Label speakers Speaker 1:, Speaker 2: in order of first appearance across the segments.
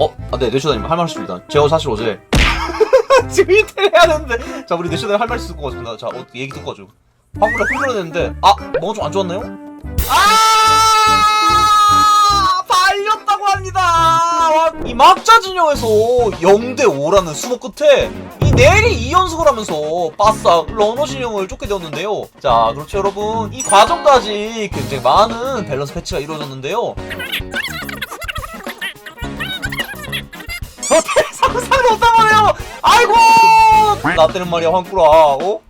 Speaker 1: 어, 아, 네, 내쇼다님 할말 있습니다. 제가 사실 어제 지금 이틀 해야 되는데, 자, 우리 내쇼다님 할말 있을 것 같습니다. 자, 어, 얘기 듣고 가죠. 화물에 흘러냈는데, 아, 뭐가 좀 안 좋았나요? 아, 발렸다고 합니다. 와, 이 막자 진영에서 0대 5라는 수모 끝에 이 내리 2연속을 하면서 바싹 러너 진영을 쫓게 되었는데요. 자, 그렇죠, 여러분. 이 과정까지 굉장히 많은 밸런스 패치가 이루어졌는데요. 어떻게 상상을 못하네요. 아이고, 나 때는 말이야, 황꾸라. 어?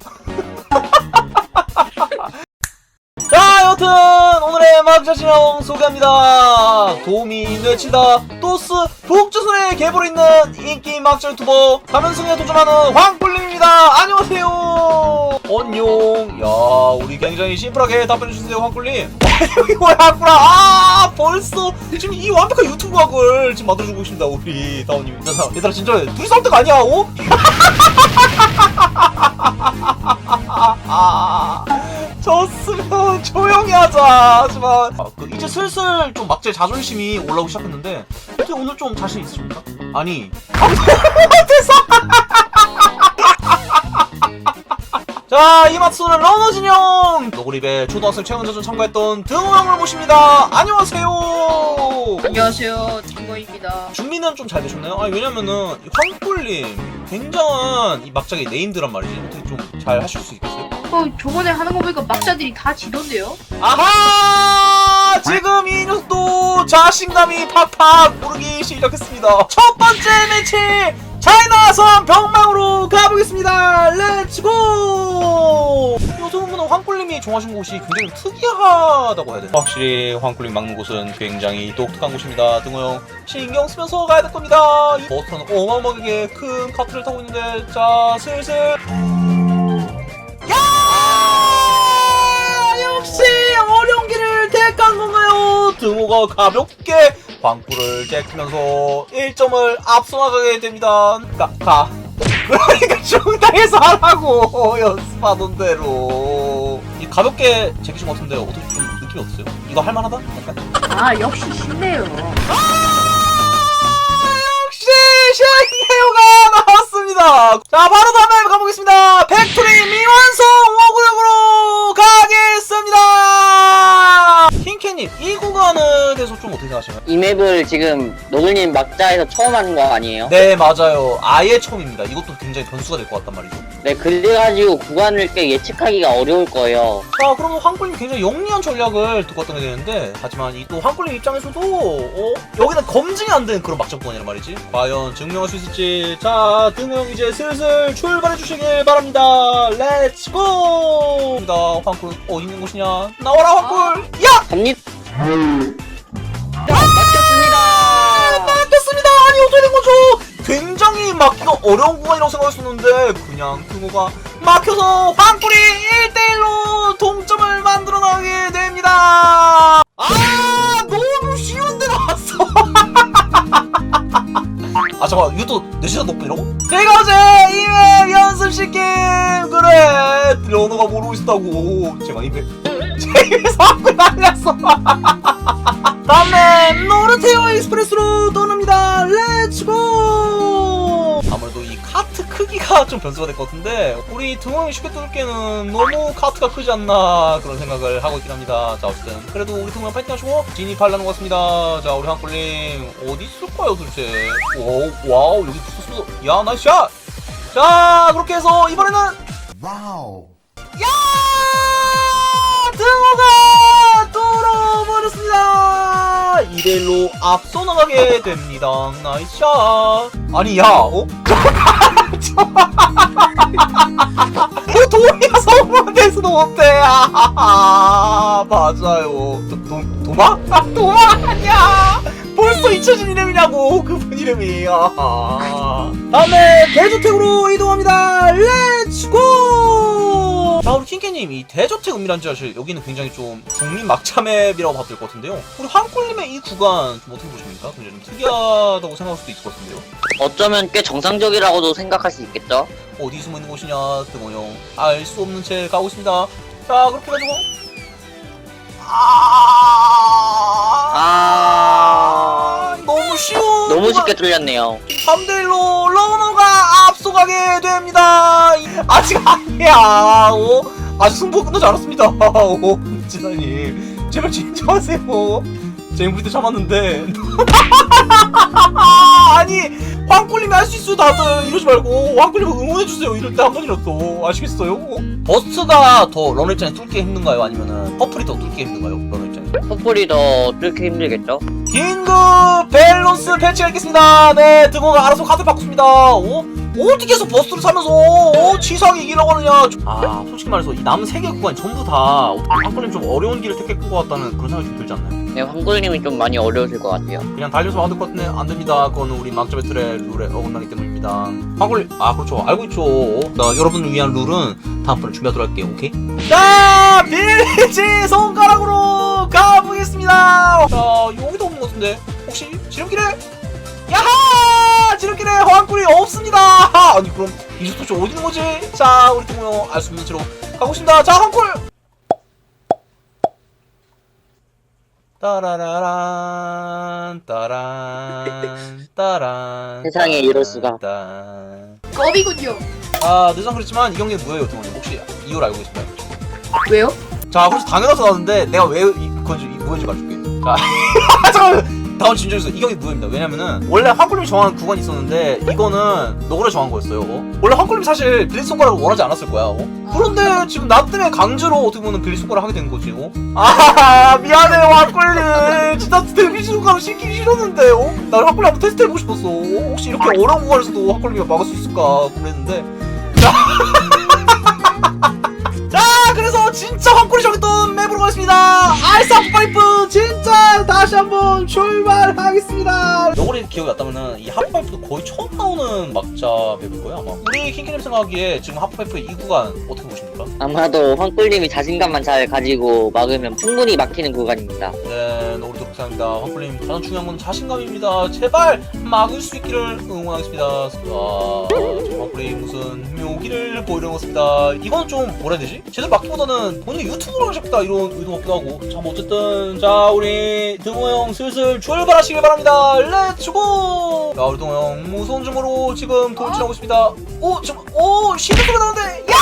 Speaker 1: 자, 여튼 오늘의 막자 진영 소개합니다. 도움이 뇌치다 또스 북조선에 계보로 있는 인기 막자 유튜버 가면승에 도전하는 황꿀님입니다. 안녕하세요. 안녕. 야, 우리 굉장히 심플하게 답변해주세요. 여기 뭐야, 황꿀아. 아, 벌써 지금 이 완벽한 유튜브 각을 지금 만들어주고 계십니다, 우리 다운님. 얘들아, 진짜 둘이 싸울 때가 아니야, 어? 아, 졌으면 조용히 하자. 하지만 아, 그 이제 슬슬 좀 막제 자존심이 올라오기 시작했는데 어떻게 오늘 좀 자신 있으십니까? 아니 못해서. 자, 이마트는 러너 진영! 노그립에 초등학생 최강자전 참가했던 등호 형을 모십니다. 안녕하세요!
Speaker 2: 안녕하세요, 딩거입니다.
Speaker 1: 준비는 좀 잘 되셨나요? 아니, 왜냐면은, 이 황꿀님, 굉장한 이 막장의 네임드란 말이지. 어떻게 좀 잘 하실 수 있겠어요?
Speaker 2: 어, 저번에 하는 거 보니까 막자들이 다 지던데요?
Speaker 1: 아하! 지금 이 녀석도 자신감이 팍팍 오르기 시작했습니다. 첫 번째 매치! 차이나선 병망으로 가보겠습니다! 렛츠고! 요즘 보면 황꿀님이 정하신 곳이 굉장히 특이하다고 해야 되나? 확실히 황꿀님 막는 곳은 굉장히 독특한 곳입니다. 등호형 신경 쓰면서 가야 될 겁니다. 이 버터는 어마어마하게 큰 카트를 타고 있는데 자 슬슬 등호가 가볍게 방구를 째키면서 1점을 앞서 나가게 됩니다. 가, 가. 그러니까 중당에서 하라고 연습하던 대로. 이 가볍게 제키신 것 같은데 어떻게 좀 느낌이 어떠세요? 이거 할만하다? 약간?
Speaker 2: 아, 역시 쉽네요.
Speaker 1: 역시 셰이어가 나왔습니다. 자, 바로 다음에 가보겠습니다. 팩토리 미완성 워구역으로 가겠습니다. 킹캐님, 이 구간에 대해서 좀 어떻게 생각하시나요?
Speaker 3: 이 맵을 지금 노블님 막자에서 처음 하는 거 아니에요?
Speaker 1: 네, 맞아요. 아예 처음입니다. 이것도 굉장히 변수가 될 것 같단 말이죠.
Speaker 3: 네, 그래가지고 구간을 꽤 예측하기가 어려울 거예요.
Speaker 1: 자, 그러면 황꿀님 굉장히 영리한 전략을 두고 왔던 게 되는데, 하지만 이 또 황꿀님 입장에서도, 어, 여기는 검증이 안 되는 그런 막장 구간이란 말이지. 과연 증명할 수 있을지. 자, 등용 이제 슬슬 출발해 주시길 바랍니다. 렛츠고! 황꿀, 어디 있는 곳이냐? 나와라, 황꿀! 야!
Speaker 3: 갑니다.
Speaker 1: 어려운 구간이라고 생각했었는데, 그냥 등호가 막혀서 황꿀이 1대1로 동점을 만들어 나가게 됩니다! 아, 너무 쉬운데 나왔어! 아, 잠깐, 이것도 내 시간 덕분이라고? 제가 어제 이메 게임! 그래! 러너가 모르고 있었다고. 제가 이메, 제 입에서 한번 날렸어! 다음에 노르테오 익스프레스로 떠납니다. 렛츠고! 아무래도 이 카트 크기가 좀 변수가 될 것 같은데 우리 등원이 쉽게 뚫기에는 너무 카트가 크지 않나 그런 생각을 하고 있긴 합니다. 자 어쨌든 그래도 우리 등원 파이팅 하시고 진입하려는 것 같습니다. 자 우리 한꿀님 어디 있을까요 도대체? 오 와우 여기 붙었어. 야 나이스 샷! 자 그렇게 해서 이번에는
Speaker 4: Wow.
Speaker 1: 야! 등호가 뚫어버렸습니다! 2대1로 앞서 나가게 됩니다. 나이스 샷! 아니, 야, 어? 그 도미가 성공한 데서도 못해! 아, 맞아요. 도, 도, 도마? 아, 도마 아니야! 벌써 잊혀진 이름이냐고, 그분 이름이. 아. 다음에 대주택으로 이동합니다. 렛츠고! 자, 우리 킹캐님, 이 대저택 은밀한 지하실, 여기는 굉장히 좀 국민 막차 맵이라고 봐도 될 것 같은데요. 우리 한꿀님의 이 구간 좀 어떻게 보십니까? 굉장히 좀 특이하다고 생각할 수도 있을 것 같은데요.
Speaker 3: 어쩌면 꽤 정상적이라고도 생각할 수 있겠죠?
Speaker 1: 어디 숨어 있는 곳이냐, 등호용. 알수 없는 채 가고 있습니다. 자, 그렇게 해가지고. 아,
Speaker 3: 아,
Speaker 1: 너무 쉬운
Speaker 3: 너무 쉽게 뚫렸네요.
Speaker 1: 3대1로 러너가 앞서가게 됩니다. 아직 아니야. 오, 아직 승부 끝나지 않았습니다. 오, 지사님. 제발 진정하세요. 제이블리드 잡았는데. 아니, 황꿀님이 할 수 있어요, 다들. 이러지 말고. 황꿀님 응원해주세요. 이럴 때 한 번이라도. 아시겠어요? 버스가 더 러너 입장에 뚫기 힘든가요? 아니면은 퍼플이 더 뚫기 힘든가요? 러너 입장에?
Speaker 3: 퍼플이 더 뚫기 힘들겠죠?
Speaker 1: 긴급 밸런스 배치가 있겠습니다. 네, 등호가 알아서 카드 바꿉니다. 어? 어떻게 해서 버스를 사면서 어? 치사하게 이기려고 하느냐. 아, 솔직히 말해서 이 남은 세개 구간 전부 다 한꺼님 좀 어려운 길을 택했을 것 같다는 그런 생각이 좀 들지 않나요?
Speaker 3: 네, 황굴님이 좀 많이 어려우실 것 같아요.
Speaker 1: 그냥 달려서 받을 것 같네. 안 됩니다. 그거는 우리 막자 배틀의 룰에 어긋나기 때문입니다. 한걸 아 그렇죠. 알고 있죠. 나 여러분을 위한 룰은 다음번에 준비하도록 할게요. 오케이? 자, 빌리지 손가락으로 가보겠습니다. 자, 여기도 없는 것 같은데 혹시 지름길에? 황꿀이 없습니다. 아니 그럼 좀 어디 있는 거지? 자, 우리 동호 알수 없는 채로 가고 있습니다. 자, 황꿀. 따라라란 따란 따란
Speaker 3: 세상에 이럴 수가.
Speaker 1: 따란.
Speaker 2: 껌이군요.
Speaker 1: 아 늦은 그렇지만 이 경기는 뭐예요 동원님 혹시 이유를 알고 계신가요?
Speaker 2: 왜요?
Speaker 1: 자 그래서 당연해서 나왔는데 내가 왜 이- 그건지 이- 뭐인지 말해줄게 자 잠깐만 다음 진정해서 이 경기 무효입니다 왜냐면은 원래 황꿀님이 정한 구간이 있었는데 이거는 너구리 정한 거였어요 어? 원래 황꿀님이 사실 빌리 손가락을 원하지 않았을 거야 어? 그런데 지금 나 때문에 강제로 어떻게 보면 빌리 손가락 하게 된 거지 어? 아 미안해 황꿀님 진짜 빌리 손가락 시키기 싫었는데 어? 나 황꿀님 한번 테스트 해보고 싶었어 어? 혹시 이렇게 어려운 구간에서도 황꿀님이 막을 수 있을까 그랬는데 자 자 그래서 진짜 황꿀이 정했던 가겠습니다. 아이스 하프파이프 진짜 다시 한번 출발하겠습니다. 너구리 기억이 났다면은 이 하프파이프도 거의 처음 나오는 막자 맵일 거예요 아마. 우리 킹키님 생각하기에 지금 하프파이프의 이 구간 어떻게 보십니까?
Speaker 3: 아마도 황굴님이 자신감만 잘 가지고 막으면 충분히 막히는 구간입니다.
Speaker 1: 네 그렇게 생각합니다. 황꿀님 가장 중요한 건 자신감입니다. 제발 막을 수 있기를 응원하겠습니다. 아 황꿀이 무슨 묘기를 보이려는 것 같습니다. 이건 좀 뭐라 해야 되지? 제대로 막기보다는 본인 유튜브로 하고 싶다 이런 의도 같기도 하고. 참 어쨌든 자 우리 등호 형 슬슬 출발하시길 바랍니다. 렛츠고 자 우리 등호 형 무서운 중으로 지금 돌진하고 있습니다. 오 지금 오 시드 소리 나는데 야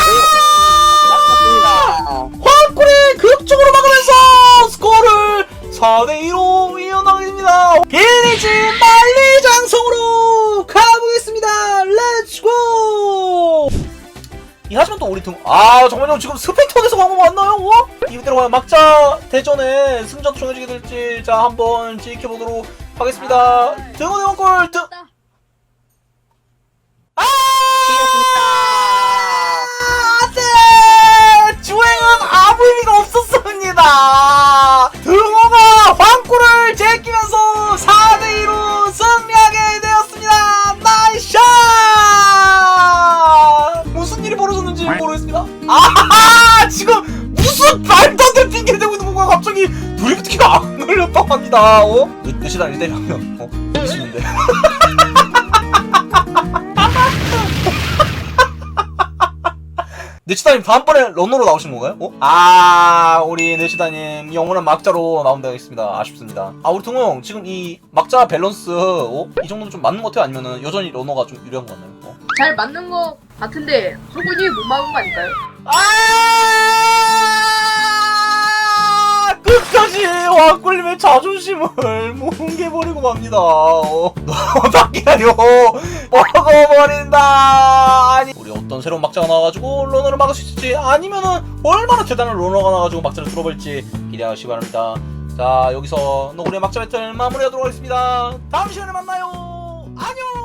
Speaker 3: 맞습니다.
Speaker 1: 황꿀이 극적으로 막으면서 스코어를 4대2로 이어나가게 됩니다. 빌리지 만리장성으로 가보겠습니다. 렛츠고! 이 하지만 또 우리 등, 아, 정말요, 지금 스펙톤에서 광고 맞나요? 어? 이대로 과연 막자 대전에 승자도 정해지게 될지, 자, 한번 지켜보도록 하겠습니다. 등원의 원골 등, 합니다. 어? 몇, 몇 시간 1대1하면 어? 미치는데. 네치다님 다음번에 런너로 나오신 건가요? 어? 아 우리 네치다님 영원한 막자로 나온다 하겠습니다 아쉽습니다 아 우리 동호 형 지금 이 막자 밸런스 어? 이 정도는 좀 맞는 것 같아요? 아니면은 여전히 러너가 좀 유리한 것 같나요? 어?
Speaker 2: 잘 맞는 거 같은데 한국님이 못 막은 거 아닐까요?
Speaker 1: 아 끝까지 와꿀님의 자존심을 뭉개버리고 맙니다. 어, 기다려. 먹어버린다. 아니 우리 어떤 새로운 막자가 나와가지고 러너를 막을 수 있을지 아니면은 얼마나 대단한 러너가 나와가지고 막자를 뚫어볼지 기대하시기 바랍니다. 자 여기서 너구리의 막자 배틀 마무리하도록 하겠습니다. 다음 시간에 만나요. 안녕